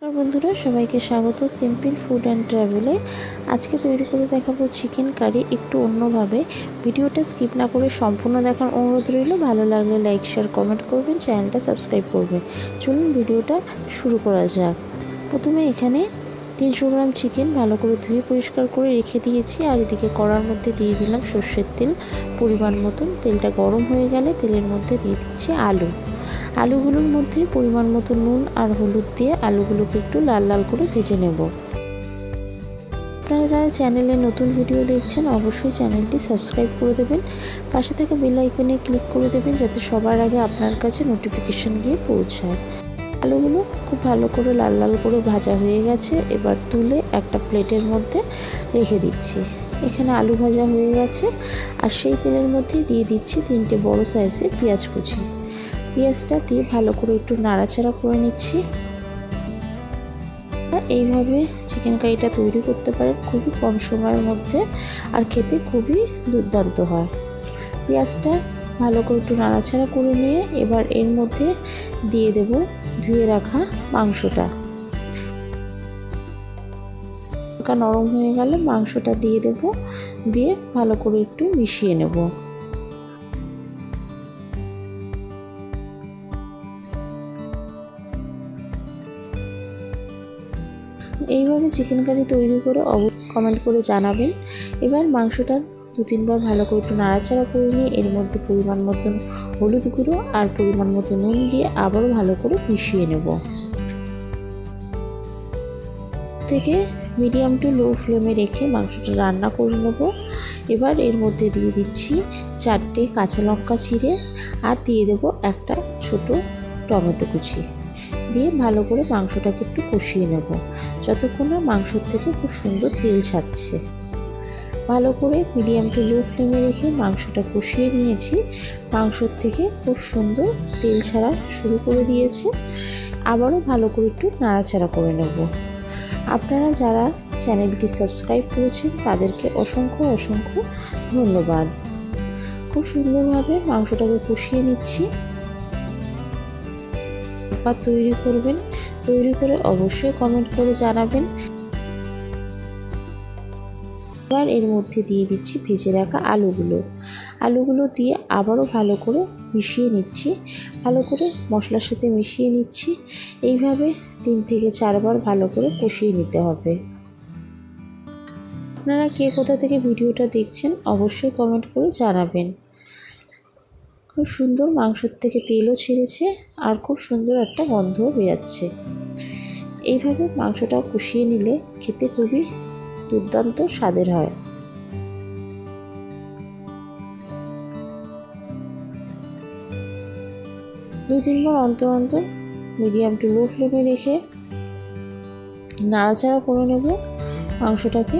নমস্কার বন্ধুরা, সবাইকে স্বাগত। সিম্পল ফুড অ্যান্ড ট্রাভেলে আজকে তৈরি করে দেখাবো চিকেন কারি একটু অন্যভাবে। ভিডিওটা স্কিপ না করে সম্পূর্ণ দেখার অনুরোধ রইল। ভালো লাগলে লাইক শেয়ার কমেন্ট করবেন চ্যানেলটা সাবস্ক্রাইব করবেন। চলুন ভিডিওটা শুরু করা যাক। প্রথমে এখানে তিনশো গ্রাম চিকেন ভালো করে ধুয়ে পরিষ্কার করে রেখে দিয়েছি। আর এদিকে কড়ার মধ্যে দিয়ে দিলাম সর্ষের তেল। পরিমাণ মতন তেলটা গরম হয়ে গেলে তেলের মধ্যে দিয়ে দিচ্ছি আলু। আলুগুলোর মধ্যে পরিমাণ মতো নুন আর হলুদ দিয়ে আলুগুলোকে একটু লাল লাল করে ভেজে নেব। আপনারা যারা চ্যানেলে নতুন ভিডিও দেখছেন, অবশ্যই চ্যানেলটি সাবস্ক্রাইব করে দেবেন। পাশে থাকা বেল আইকনে ক্লিক করে দেবেন যাতে সবার আগে আপনার কাছে নোটিফিকেশন গিয়ে পৌঁছায়। আলুগুলো খুব ভালো করে লাল লাল করে ভাজা হয়ে গেছে। এবার তুলে একটা প্লেটের মধ্যে রেখে দিচ্ছি। এখানে আলু ভাজা হয়ে গেছে। আর সেই তেলের মধ্যেই দিয়ে দিচ্ছি তিনটে বড় সাইজের পেঁয়াজ কুচি। পেঁয়াজটা দিয়ে ভালো করে একটু নাড়াচাড়া করে নিচ্ছি। এইভাবে চিকেন কারিটা তৈরি করতে পারেন খুবই কম সময়ের মধ্যে আর খেতে খুবই দুর্দান্ত হয়। পেঁয়াজটা ভালো করে একটু নাড়াচাড়া করে নিয়ে এবার এর মধ্যে দিয়ে দেব ধুয়ে রাখা মাংসটা নরম হয়ে গেলে মাংসটা দিয়ে দেব, দিয়ে ভালো করে একটু মিশিয়ে নেব। এইভাবে চিকেন কারি তৈরি করে অব কমেন্ট করে জানাবেন। এবার মাংসটা দু তিনবার ভালো করে একটু নাড়াচাড়া করে নিয়ে এর মধ্যে পরিমাণ মতন হলুদ গুঁড়ো আর পরিমাণ মতো নুন দিয়ে আবারও ভালো করে মিশিয়ে নেব। থেকে মিডিয়াম টু লো ফ্লেমে রেখে মাংসটা রান্না করে নেব। এবার এর মধ্যে দিয়ে দিচ্ছি চারটে কাঁচা লঙ্কা ছিঁড়ে আর দিয়ে দেব একটা ছোট টমেটো কুচি। দিয়ে ভালো করে মাংসটাকে একটু কষিয়ে নেব। যতক্ষণ না মাংসর থেকে খুব সুন্দর তেল ছাড়ছে। ভালো করে মিডিয়াম টু লো ফ্লেমে রেখে মাংসটা কষিয়ে নিয়েছি। মাংসর থেকে খুব সুন্দর তেল ছাড়া শুরু করে দিয়েছে। আবারও ভালো করে একটু নাড়াচাড়া করে নেব। আপনারা যারা চ্যানেলটি সাবস্ক্রাইব করেছেন, তাদেরকে অসংখ্য অসংখ্য ধন্যবাদ। খুব সুন্দরভাবে মাংসটাকে কষিয়ে নিচ্ছি। একবার তৈরি করবেন। তৈরি করে অবশ্যই কমেন্ট করে জানাবেন। এবার এর মধ্যে দিয়ে দিচ্ছি ভেজে রাখা আলুগুলো। আলুগুলো দিয়ে আবারও ভালো করে মিশিয়ে নিচ্ছি। ভালো করে মশলার সাথে মিশিয়ে নিচ্ছি। এইভাবে তিন থেকে চারবার ভালো করে কষিয়ে নিতে হবে। আপনারা কে কোথা থেকে ভিডিওটা দেখছেন অবশ্যই কমেন্ট করে জানাবেন। খুব সুন্দর মাংসর থেকে তেলও ছেড়েছে আর খুব সুন্দর একটা গন্ধও বেরাচ্ছে। এইভাবে মাংসটা কষিয়ে নিলে খেতে খুবই দুর্দান্ত স্বাদের হয়। দুই তিনবার অন্তর অন্তর মিডিয়াম টু লো ফ্লেমে রেখে নাড়াচাড়া করে নেব মাংসটাকে।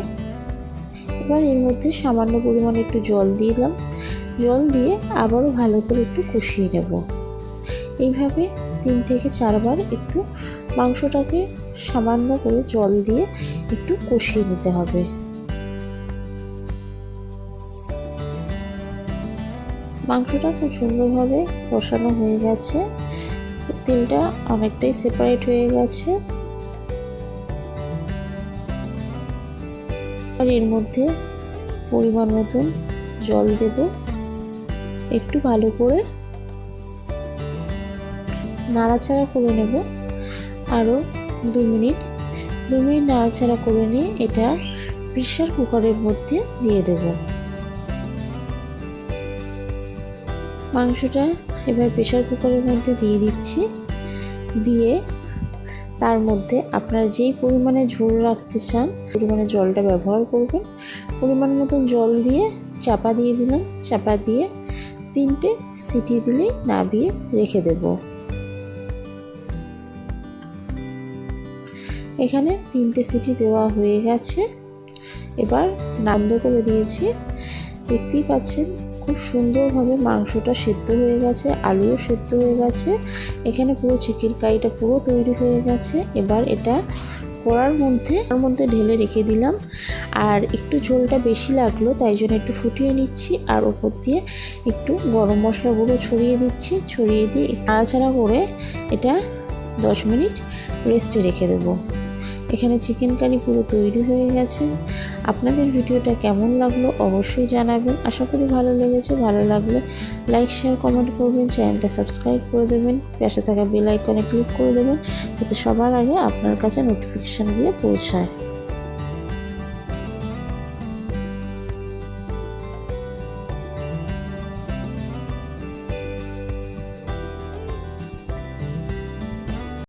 এবার এর মধ্যে সামান্য পরিমাণে একটু জল দিয়ে দিলাম। জল দিয়ে আবারও ভালো করে একটু কষিয়ে নেব। এইভাবে তিন থেকে চারবার একটু মাংসটাকে সামান্য করে জল দিয়ে একটু কষিয়ে নিতে হবে। মাংসটা খুব সুন্দরভাবে কষানো হয়ে গেছে। তেলটা অনেকটাই সেপারেট হয়ে গেছে। আর এর মধ্যে পরিমাণ মতন জল দেব। একটু ভালো করে নাড়াচাড়া করে নেব। আরও দু মিনিট। দু মিনিট নাড়াচাড়া করে নিয়ে এটা প্রেশার কুকারের মধ্যে দিয়ে দেব। মাংসটা এবার প্রেশার কুকারের মধ্যে দিয়ে দিচ্ছি। দিয়ে তার মধ্যে আপনারা যেই পরিমাণে ঝোল রাখতে চান, পরিমাণে জলটা ব্যবহার করবেন। পরিমাণ মতন জল দিয়ে চাপা দিয়ে দিলাম। চাপা দিয়ে তিনটে সিটি দিলেই নাবিয়ে রেখে দেব। এখানে তিনটে সিটি দেওয়া হয়ে গেছে। এবার নান্দ করে দিয়েছি। দেখতেই পাচ্ছেন, খুব সুন্দরভাবে মাংসটা সেদ্ধ হয়ে গেছে, আলুও সেদ্ধ হয়ে গেছে। এখানে পুরো চিকেন কারিটা পুরো তৈরি হয়ে গেছে। এবার এটা কড়ার মধ্যে, তার মধ্যে ঢেলে রেখে দিলাম। আর একটু ঝোলটা বেশি লাগল, তাই জন্য একটু ফুটিয়ে নিচ্ছি। আর ওপর দিয়ে একটু গরম মশলা গুঁড়ো ছড়িয়ে দিচ্ছি। ছড়িয়ে দিয়ে নাড়াচাড়া করে এটা দশ মিনিট রেস্টে রেখে দেবো। এখানে চিকেন কারি পুরো তৈরি হয়ে গেছে। আপনাদের ভিডিওটা কেমন লাগল অবশ্যই জানাবেন। আশা করি ভালো লেগেছে, ভালো লাগলে লাইক শেয়ার কমেন্ট করবেন চ্যানেলটা সাবস্ক্রাইব করে দেবেন, পাশে থাকা বেল আইকনে ক্লিক করে দেবেন, যাতে সবার আগে আপনার কাছে নোটিফিকেশান গিয়ে পৌঁছায়।